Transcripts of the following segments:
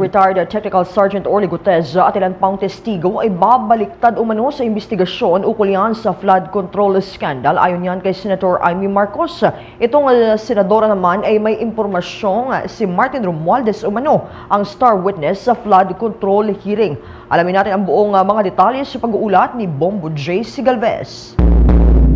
Retired Technical Sergeant Orly Gutez at ilan pang testigo ay babaliktad umano sa investigasyon ukol yan sa flood control scandal ayon yan kay Senator Amy Marcos. Itong uh, senadora naman ay may impormasyong uh, si Martin Romualdez umano ang star witness sa flood control hearing. Alamin natin ang buong uh, mga detalye sa pag-uulat ni Bombo J. Sigalvez.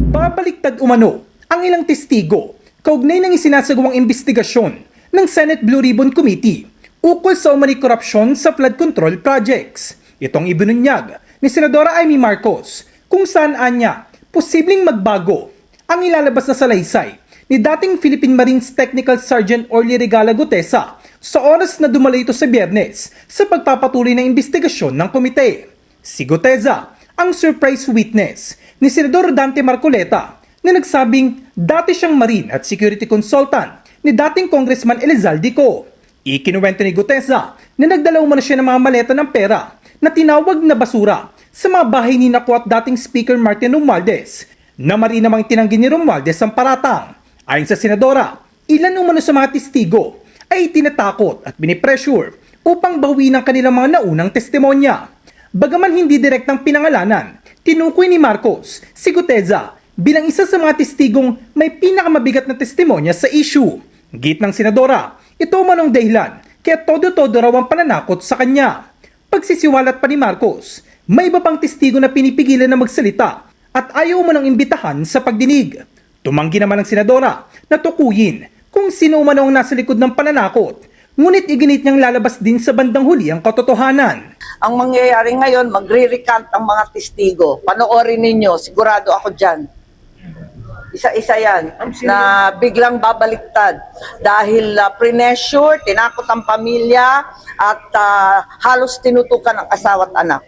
Babaliktad umano ang ilang testigo kaugnay ng isinasagawang investigasyon ng Senate Blue Ribbon Committee ukol sa umani korupsyon sa flood control projects. Itong ibinunyag ni Senadora Amy Marcos kung saan anya posibleng magbago ang ilalabas na salaysay ni dating Philippine Marines Technical Sergeant Orly Regala Gutesa sa oras na dumalo ito sa biyernes sa pagpapatuloy ng investigasyon ng komite. Si Guteza ang surprise witness ni Senador Dante Marcoleta na nagsabing dati siyang marine at security consultant ni dating Congressman Elizalde Co. Ikinuwento ni Gutesa na nagdala umano siya ng mga maleta ng pera na tinawag na basura sa mga bahay ni Naku at dating Speaker Martin Romualdez na mari namang tinanggi ni Romualdez ang paratang. Ayon sa Senadora, ilan umano sa mga testigo ay tinatakot at binipressure upang bawi ng kanilang mga naunang testimonya. Bagaman hindi direktang pinangalanan, tinukoy ni Marcos si Guteza bilang isa sa mga testigong may pinakamabigat na testimonya sa issue. Git ng Senadora, ito manong dahilan kaya todo-todo raw ang pananakot sa kanya. Pagsisiwalat pa ni Marcos, may iba pang testigo na pinipigilan na magsalita at ayaw mo nang imbitahan sa pagdinig. Tumanggi naman ng Senadora na tukuyin kung sino man ang nasa likod ng pananakot, ngunit iginit niyang lalabas din sa bandang huli ang katotohanan. Ang mangyayari ngayon, magre-recant ang mga testigo. Panoorin ninyo, sigurado ako dyan. Isa-isa yan na biglang babaliktad dahil uh, pre-measure, tinakot ang pamilya at ah, halos tinutukan ang asawa at anak.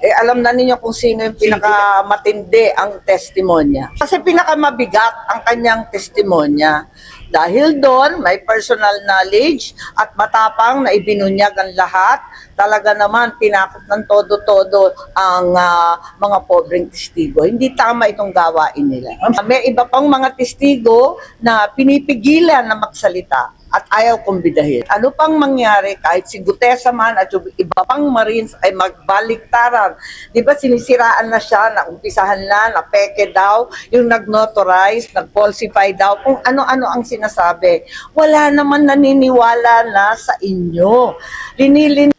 Eh, alam na ninyo kung sino yung pinakamatindi ang testimonya. Kasi pinakamabigat ang kanyang testimonya. Dahil doon, may personal knowledge at matapang na ibinunyag ang lahat. Talaga naman, tinakot ng todo-todo ang ah, mga pobreng testigo. Hindi tama itong gawain nila. May iba pang mga testigo na pinipigilan na magsalita at ayaw kumbidahin. Ano pang mangyari kahit si Gutesa man at yung iba pang Marines ay magbaliktaran. Di ba sinisiraan na siya, naumpisahan na, na peke daw, yung nag-notarize, nag-falsify daw, kung ano-ano ang sinasabi. Wala naman naniniwala na sa inyo. Linilin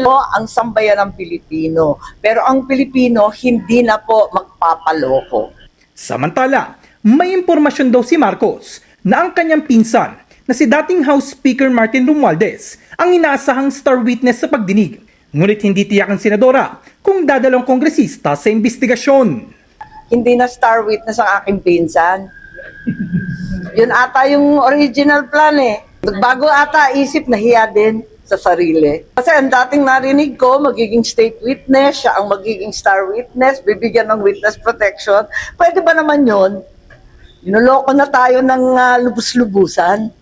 mo ang sambayan ng Pilipino. Pero ang Pilipino hindi na po magpapaloko. Samantala, may impormasyon daw si Marcos na ang kanyang pinsan na si dating House Speaker Martin Romualdez ang inaasahang star witness sa pagdinig. Ngunit hindi tiyak ang senadora kung dadalong kongresista sa investigasyon. Hindi na star witness ang aking pinsan. Yun ata yung original plan eh. Bago ata isip, nahiya din sa sarili. Kasi ang dating narinig ko, magiging state witness, siya ang magiging star witness, bibigyan ng witness protection. Pwede ba naman yun? Inuloko na tayo ng ah, lubus-lubusan.